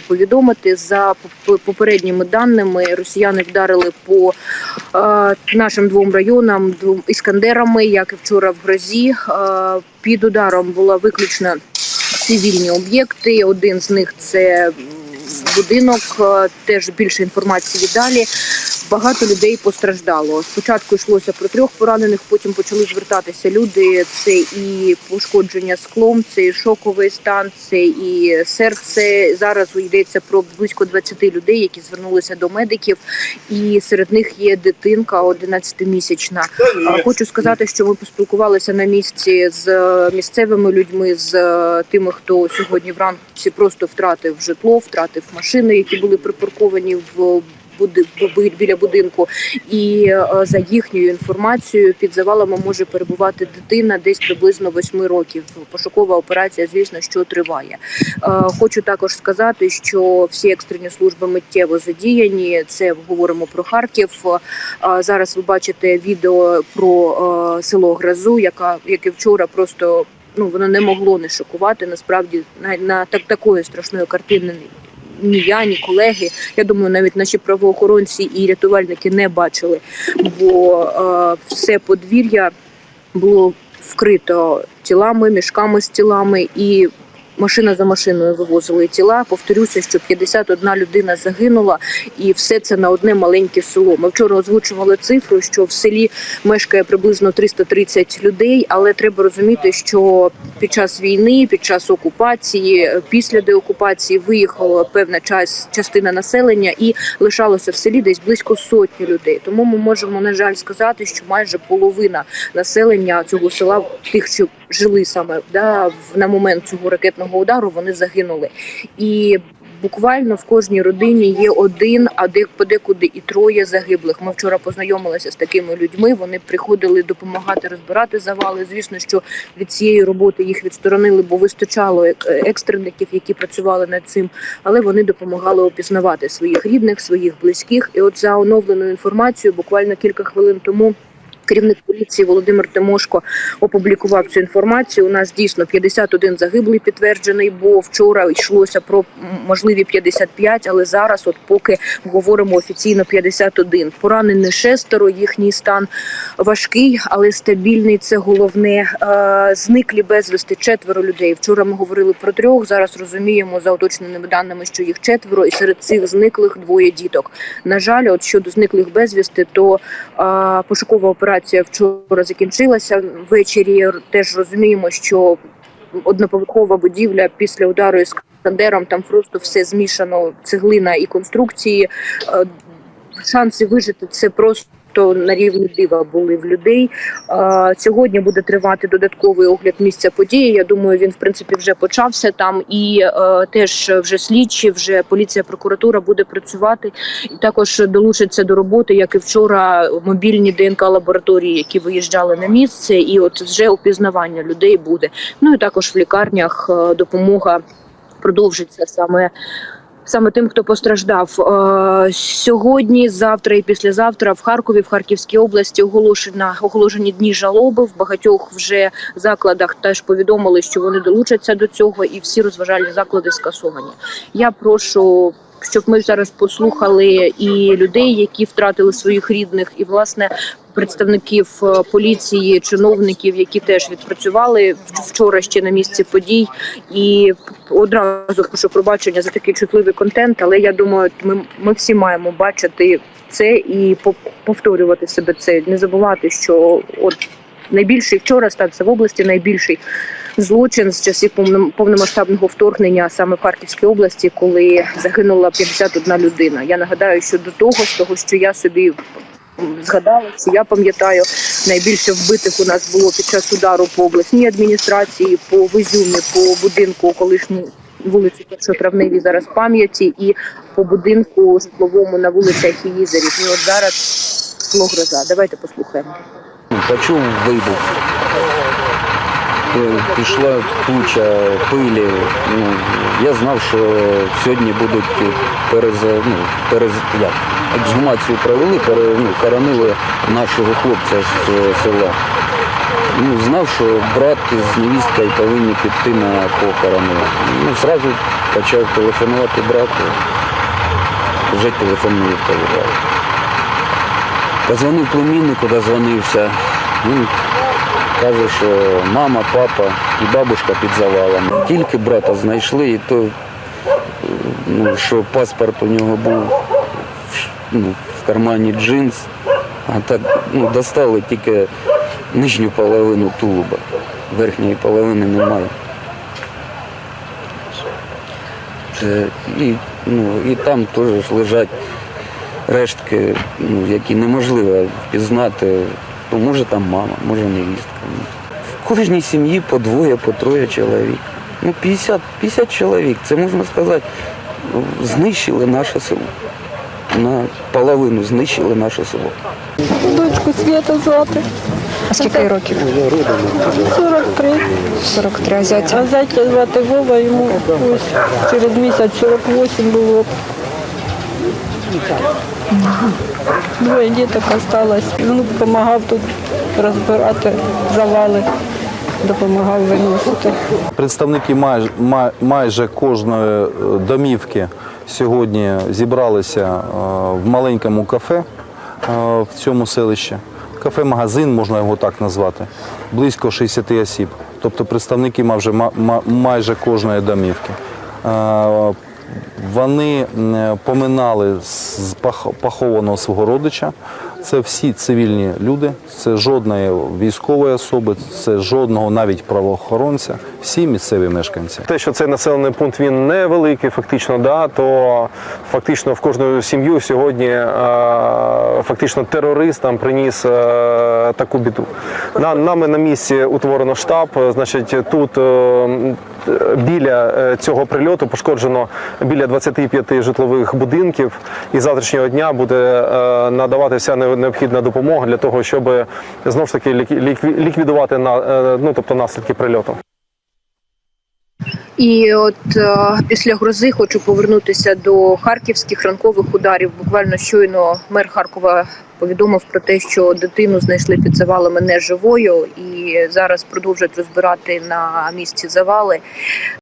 повідомити за попередніми даними. Росіяни вдарили по е, нашим двом районам двом іскандерами, як і вчора в грозі. Е, під ударом була виключно цивільні об'єкти. Один з них це будинок. е, Теж більше інформації далі. Багато людей постраждало. Спочатку йшлося про трьох поранених, потім почали звертатися люди. Це і пошкодження склом, це і шоковий стан, це і серце. Зараз йдеться про близько 20 людей, які звернулися до медиків, і серед них є дитинка 11-місячна. Хочу сказати, що ми поспілкувалися на місці з місцевими людьми, з тими, хто сьогодні вранці просто втратив житло, втратив машини, які були припарковані в біля будинку. І е, за їхньою інформацією під завалами може перебувати дитина десь приблизно 8 років. Пошукова операція, звісно, що триває. Е, Хочу також сказати, що всі екстрені служби миттєво задіяні. Це говоримо про Харків. Зараз ви бачите відео про е, село Грозу, яка яке вчора просто ну воно не могло не шокувати. Насправді на, на так такої страшної картини ні я, ні колеги. Я думаю, навіть наші правоохоронці і рятувальники не бачили, бо е, все подвір'я було вкрито тілами, мішками з тілами і. Машина за машиною вивозили тіла. Повторюся, що 51 людина загинула, і все це на одне маленьке село. Ми вчора озвучували цифру, що в селі мешкає приблизно 330 людей, але треба розуміти, що під час війни, під час окупації, після деокупації виїхала певна час, частина населення і лишалося в селі десь близько сотні людей. Тому ми можемо на жаль сказати, що майже половина населення цього села, тих, що жили саме да, на момент цього ракетного удару, вони загинули. І буквально в кожній родині є один, а де подекуди і троє загиблих. Ми вчора познайомилися з такими людьми. Вони приходили допомагати розбирати завали. Звісно, що від цієї роботи їх відсторонили, бо вистачало ек- екстреників, які працювали над цим, але вони допомагали опізнавати своїх рідних, своїх близьких. І от за оновленою інформацією, буквально кілька хвилин тому. Керівник поліції Володимир Тимошко опублікував цю інформацію. У нас дійсно 51 загиблий підтверджений, бо вчора йшлося про можливі 55, але зараз, от поки говоримо офіційно 51. Поранені шестеро, їхній стан важкий, але стабільний. Це головне. Е, Зниклі безвісти четверо людей. Вчора ми говорили про трьох. Зараз розуміємо за уточненими даними, що їх четверо, і серед цих зниклих двоє діток. На жаль, от щодо зниклих безвісти, то а, пошукова операція вчора закінчилася ввечері. Теж розуміємо, що одноповерхова будівля після удару із Кандером там просто все змішано, цеглина і конструкції. Е, Шанси вижити це просто. На рівні дива були в людей. Сьогодні буде тривати додатковий огляд місця події. Я думаю, він в принципі вже почався там, і е, теж вже слідчі, вже поліція, прокуратура буде працювати і також долучаться до роботи, як і вчора, мобільні ДНК лабораторії, які виїжджали на місце, і от вже опізнавання людей буде. Ну і також в лікарнях е, допомога продовжиться саме. Саме тим, хто постраждав Е, сьогодні, завтра і післязавтра в Харкові, в Харківській області оголошена оголошені дні жалоби. В багатьох вже закладах теж повідомили, що вони долучаться до цього, і всі розважальні заклади скасовані. Я прошу, щоб ми зараз послухали і людей, які втратили своїх рідних, і власне представників е, поліції, чиновників, які теж відпрацювали вчора ще на місці подій. І одразу прошу пробачення за такий чутливий контент, але я думаю, ми, ми всі маємо бачити це і по- повторювати себе це. Не забувати, що от найбільший вчора стався в області найбільший злочин з часів повном- повномасштабного вторгнення саме в Харківській області, коли загинула 51 людина. Я нагадаю, що до того, з того, що я собі згадала, що я пам'ятаю, найбільше вбитих у нас було під час удару по обласній адміністрації, по Визюмі, по будинку колишній вулиці Першотравневій зараз пам'яті і по будинку житловому на вулицях Їзерів. І от зараз село Гроза. Давайте послухаємо. Почув вибух. Е, Пішла туча пилі. Ну, я знав, що сьогодні будуть перез, ну, перез, як, ексгумацію провели, пере, ну, хоронили нашого хлопця з е, села. ну, знав, що брат з невісткою повинні піти на похорони. Ну, зразу почав телефонувати брату. Вже телефон не. Позвонив племіннику, дозвонився. Він каже, що мама, папа і бабушка під завалами. Тільки брата знайшли, і то, ну, що паспорт у нього був ну, в кармані джинс, а так ну, достали тільки нижню половину тулуба. Верхньої половини немає. Це, і, ну, і там теж лежать рештки, ну, які неможливо впізнати. Ну, може там мама, може невістка. В кожній сім'ї по двоє, по троє чоловік. Ну, 50, 50 чоловік, це можна сказати, знищили наше село. На половину знищили наше село. Дочку Свята звати. А скільки їй років? 43. 43, а зятя? А зятя звати Вова, йому ось через місяць 48 було. Двоє діток осталось. Внук допомагав тут розбирати завали, допомагав виносити. Представники майже, майже кожної е, домівки сьогодні зібралися е, в маленькому кафе е, в цьому селищі. Кафе-магазин, можна його так назвати, близько 60 осіб. Тобто представники майже, ма- ма- майже кожної домівки. Е, Вони поминали з пахованого свого родича. Це всі цивільні люди, це жодної військової особи, це жодного навіть правоохоронця, всі місцеві мешканці. Те, що цей населений пункт він невеликий, фактично, да, то фактично в кожну сім'ю сьогодні е, фактично терорист там приніс е, таку біду. На, нами на місці утворено штаб. е, Значить, тут е, біля е, цього прильоту пошкоджено біля 25 житлових будинків. І завтрашнього дня буде е, надавати вся не- необхідна допомога для того, щоб знову ж таки лікві- лікві- ліквідувати на е, ну тобто наслідки прильоту. І от е, після грози хочу повернутися до харківських ранкових ударів. Буквально щойно мер Харкова повідомив про те, що дитину знайшли під завалами неживою, і зараз продовжують розбирати на місці завали.